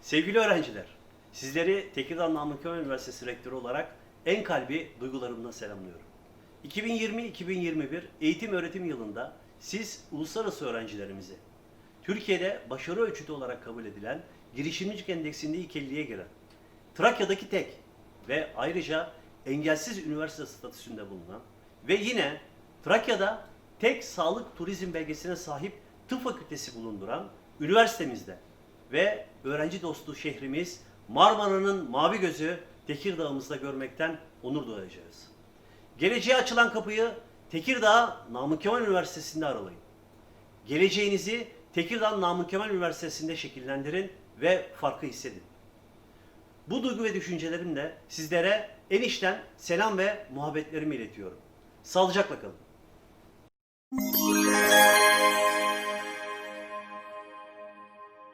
Sevgili öğrenciler, sizleri Tekirdağ Namık Kemal Üniversitesi Rektörü olarak en kalbi duygularımla selamlıyorum. 2020-2021 eğitim öğretim yılında siz uluslararası öğrencilerimizi Türkiye'de başarı ölçütü olarak kabul edilen girişimcilik endeksinde ilk 50'ye giren, Trakya'daki tek ve ayrıca engelsiz üniversite statüsünde bulunan ve yine Trakya'da tek sağlık turizm belgesine sahip tıp fakültesi bulunduran üniversitemizde ve öğrenci dostu şehrimiz Marmara'nın mavi gözü Tekirdağ'ımızda görmekten onur duyacağız. Geleceğe açılan kapıyı Tekirdağ Namık Kemal Üniversitesi'nde aralayın. Geleceğinizi Tekirdağ Namık Kemal Üniversitesi'nde şekillendirin ve farkı hissedin. Bu duygu ve düşüncelerimle sizlere en içten selam ve muhabbetlerimi iletiyorum. Sağlıcakla kalın.